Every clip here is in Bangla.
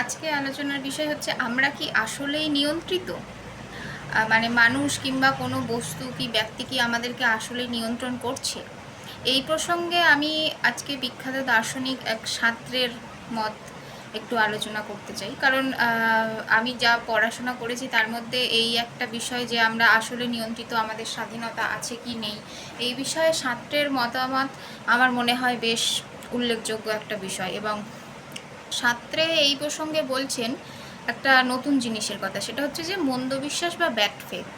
আজকে আলোচনার বিষয় হচ্ছে, আমরা কি আসলেই নিয়ন্ত্রিত? মানে মানুষ কিংবা কোনো বস্তু কি ব্যক্তি কি আমাদেরকে আসলেই নিয়ন্ত্রণ করছে? এই প্রসঙ্গে আমি আজকে বিখ্যাত দার্শনিক এক ছাত্রের মত একটু আলোচনা করতে চাই। কারণ আমি যা পড়াশোনা করেছি তার মধ্যে এই একটা বিষয় যে আমরা আসলে নিয়ন্ত্রিত, আমাদের স্বাধীনতা আছে কি নেই, এই বিষয়ে ছাত্রের মতামত আমার মনে হয় বেশ উল্লেখযোগ্য একটা বিষয়। এবং শাস্ত্রে এই প্রসঙ্গে বলছেন একটা নতুন জিনিসের কথা, সেটা হচ্ছে যে মন্দ বিশ্বাস বা ব্যাড ফেথ।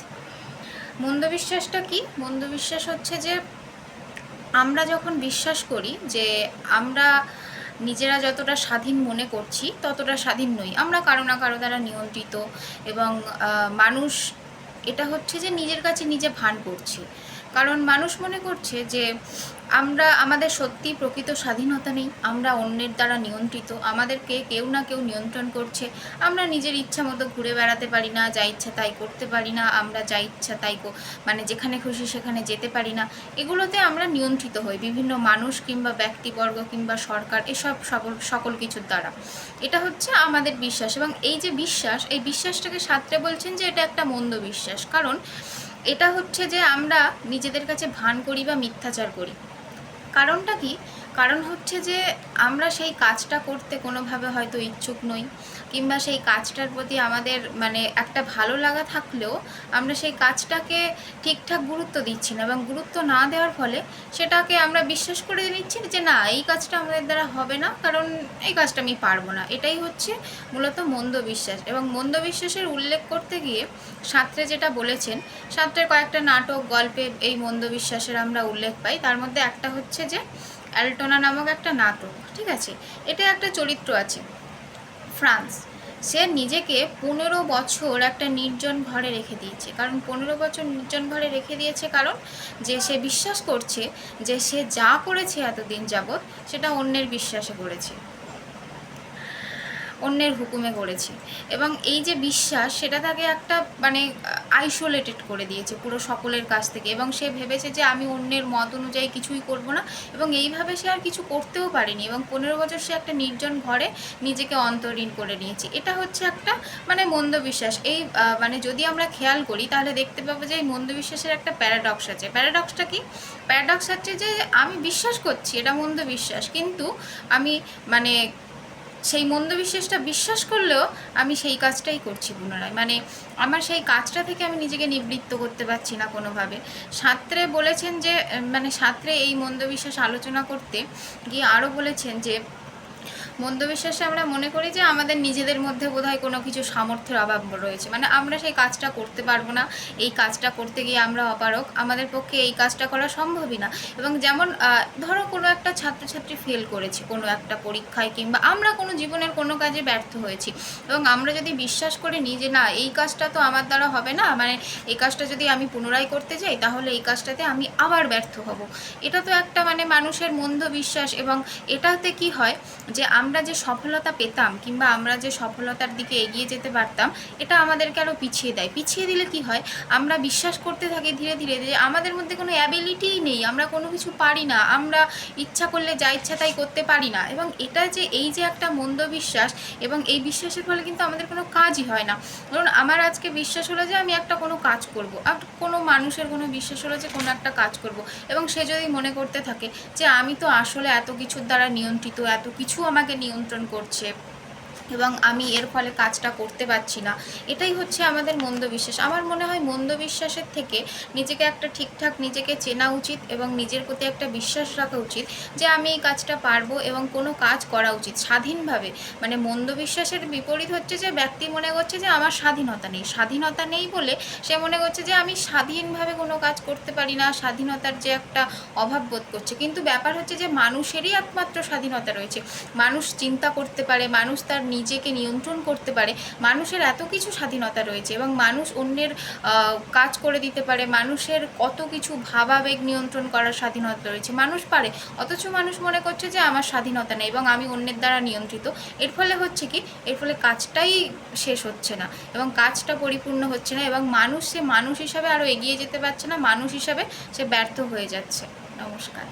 মন্দ বিশ্বাসটা কি? মন্দ বিশ্বাস হচ্ছে যে আমরা যখন বিশ্বাস করি যে আমরা নিজেরা যতটা স্বাধীন মনে করছি, ততটা স্বাধীন নই। আমরা কারও না কারও দ্বারা নিয়ন্ত্রিত এবং মানুষ, এটা হচ্ছে যে নিজের কাছে নিজে ভান করছে। কারণ মানুষ মনে করছে যে আমরা, আমাদের সত্যি প্রকৃত স্বাধীনতা নেই, আমরা অন্যের দ্বারা নিয়ন্ত্রিত, আমাদেরকে কেউ না কেউ নিয়ন্ত্রণ করছে, আমরা নিজের ইচ্ছা মতো ঘুরে বেড়াতে পারি না, যা ইচ্ছা তাই করতে পারি না, আমরা যা ইচ্ছা তাই মানে যেখানে খুশি সেখানে যেতে পারি না, এগুলোতে আমরা নিয়ন্ত্রিত হই, বিভিন্ন মানুষ কিংবা ব্যক্তিবর্গ কিংবা সরকার, এসব সকল সকল কিছুর দ্বারা। এটা হচ্ছে আমাদের বিশ্বাস এবং এই যে বিশ্বাস, এই বিশ্বাসটাকে সাঁতরে বলছেন যে এটা একটা মন্দ বিশ্বাস, কারণ এটা হচ্ছে যে আমরা নিজেদের কাছে ভান করি বা মিথ্যাচার করি। কারণটা কি? কারণ হচ্ছে যে আমরা সেই কাজটা করতে কোনোভাবে হয়তো ইচ্ছুক নই, কিংবা সেই কাজটার প্রতি আমাদের মানে একটা ভালো লাগা থাকলেও আমরা সেই কাজটাকে ঠিকঠাক গুরুত্ব দিচ্ছি না, এবং গুরুত্ব না দেওয়ার ফলে সেটাকে আমরা বিশ্বাস করে নিচ্ছি যে না, এই কাজটা আমাদের দ্বারা হবে না, কারণ এই কাজটা আমি পারব না। এটাই হচ্ছে মূলত মন্দ বিশ্বাস, এবং মন্দ বিশ্বাসের উল্লেখ করতে গিয়ে শাস্ত্রে যেটা বলেছেন শাস্ত্রের কয়েকটা নাটক, গল্পে এই মন্দ বিশ্বাসের আমরা উল্লেখ পাই। তার মধ্যে একটা হচ্ছে যে অ্যালটোনা নামক একটা নাটক, ঠিক আছে? এটা একটা চরিত্র আছে, ফ্রান্স। সে নিজেকে পনেরো বছর একটা নির্জন ঘরে রেখে দিয়েছে। কারণ পনেরো বছর নির্জন ঘরে রেখে দিয়েছে কারণ যে সে বিশ্বাস করছে যে সে যা করেছে এতদিন যাবৎ, সেটা অন্যের বিশ্বাসে করেছে। অন্যের হুকুমে করেছে। এবং এই যে বিশ্বাস, সেটা তাকে একটা মানে আইসোলেটেড করে দিয়েছে পুরো সকলের কাছ থেকে। এবং সে ভেবেছে যে আমি অন্যের মত অনুযায়ী কিছুই করব না। এবং এইভাবে সে আর কিছু করতেও পারেনি এবং পনেরো বছর সে একটা নির্জন ঘরে নিজেকে অন্তরীণ করে নিয়েছে। এটা হচ্ছে একটা মানে মন্দ বিশ্বাস। এই মানে যদি আমরা খেয়াল করি তাহলে দেখতে পাবো যে এই মন্দ বিশ্বাসের একটা প্যারাডক্স আছে। প্যারাডক্সটা কি? প্যারাডক্স হচ্ছে যে আমি বিশ্বাস করছি, এটা মন্দ বিশ্বাস। কিন্তু আমি মানে সেই মন্দ বিশ্বাসটা বিশ্বাস করলেও আমি সেই কাজটাই করছি পুনরায়। মানে আমার সেই কাজটা থেকে আমি নিজেকে নিবৃত্ত করতে পারছি না কোনোভাবে। সাঁতরে বলেছেন যে মানে সাঁতরে এই মন্দ বিশ্বাস আলোচনা করতে গিয়ে আরও বলেছেন যে মন্দ বিশ্বাসে আমরা মনে করি যে আমাদের নিজেদের মধ্যে বোধহয় কোনো কিছু সামর্থ্যের অভাব রয়েছে। মানে আমরা সেই কাজটা করতে পারব না, এই কাজটা করতে গিয়ে আমরা অপারক আমাদের পক্ষে এই কাজটা করা সম্ভবই না। এবং যেমন ধরো কোনো একটা ছাত্রছাত্রী ফেল করেছে কোনো একটা পরীক্ষায় কিংবা আমরা কোনো জীবনের কোনো কাজে ব্যর্থ হয়েছি। এবং আমরা যদি বিশ্বাস করে নিই যে না, এই কাজটা তো আমার দ্বারা হবে না মানে এই কাজটা যদি আমি পুনরায় করতে যাই তাহলে এই কাজটাতে আমি আবার ব্যর্থ হব। এটা তো একটা মানে মানুষের মন্দ বিশ্বাস এবং এটাতে কি হয় যে যে সফলতা পেতাম কিংবা আমরা যে সফলতার দিকে এগিয়ে যেতে পারতাম, এটা আমাদেরকে আরও পিছিয়ে দেয়। পিছিয়ে দিলে কি হয়? আমরা বিশ্বাস করতে থাকি ধীরে ধীরে যে আমাদের মধ্যে কোনো অ্যাবিলিটিই নেই, আমরা কোনো কিছু পারি না, আমরা ইচ্ছা করলে যা ইচ্ছা তাই করতে পারি না। এবং এটা যে এই যে একটা মন্দ বিশ্বাস এবং এই বিশ্বাসের ফলে কিন্তু আমাদের কোনো কাজই হয় না। ধরুন, আমার আজকে বিশ্বাস হলো যে আমি একটা কোনো কাজ করব, আর কোনো মানুষের কোনো বিশ্বাস হলো যে কোনো একটা কাজ করব। এবং সে যদি মনে করতে থাকে যে আমি তো আসলে এত কিছুর দ্বারা নিয়ন্ত্রিত, এত কিছু আমাকে নিয়ন্ত্রণ করছে। এবং আমি এর ফলে কাজটা করতে পারছি না। এটাই হচ্ছে আমাদের মন্দ বিশ্বাস। আমার মনে হয় মন্দ বিশ্বাসের থেকে নিজেকে একটা ঠিকঠাক, নিজেকে চেনা উচিত এবং নিজের প্রতি একটা বিশ্বাস রাখা উচিত যে আমি এই কাজটা পারব এবং কোনো কাজ করা উচিত। স্বাধীনভাবে মানে মন্দ বিশ্বাসের বিপরীত হচ্ছে যে ব্যক্তি মনে করছে যে আমার স্বাধীনতা নেই। স্বাধীনতা নেই বলে সে মনে করছে যে আমি স্বাধীনভাবে কোনো কাজ করতে পারি না, স্বাধীনতার যে একটা অভাব বোধ করছে। কিন্তু ব্যাপার হচ্ছে যে মানুষেরই একমাত্র স্বাধীনতা রয়েছে। মানুষ চিন্তা করতে পারে, মানুষ তার নিজেকে নিয়ন্ত্রণ করতে পারে, মানুষের এত কিছু স্বাধীনতা রয়েছে এবং মানুষ অন্যের কাজ করে দিতে পারে, মানুষের কত কিছু ভাবাবেগ নিয়ন্ত্রণ করার স্বাধীনতা রয়েছে, মানুষ পারে, অথচ মানুষ মনে করছে যে আমার স্বাধীনতা নেই এবং আমি অন্যের দ্বারা নিয়ন্ত্রিত, এর ফলে হচ্ছে কি, এর ফলে কাজটাই শেষ হচ্ছে না এবং কাজটা পরিপূর্ণ হচ্ছে না এবং মানুষ সে মানুষ হিসাবে আরও এগিয়ে যেতে পারছে না, মানুষ হিসাবে সে ব্যর্থ হয়ে যাচ্ছে। নমস্কার।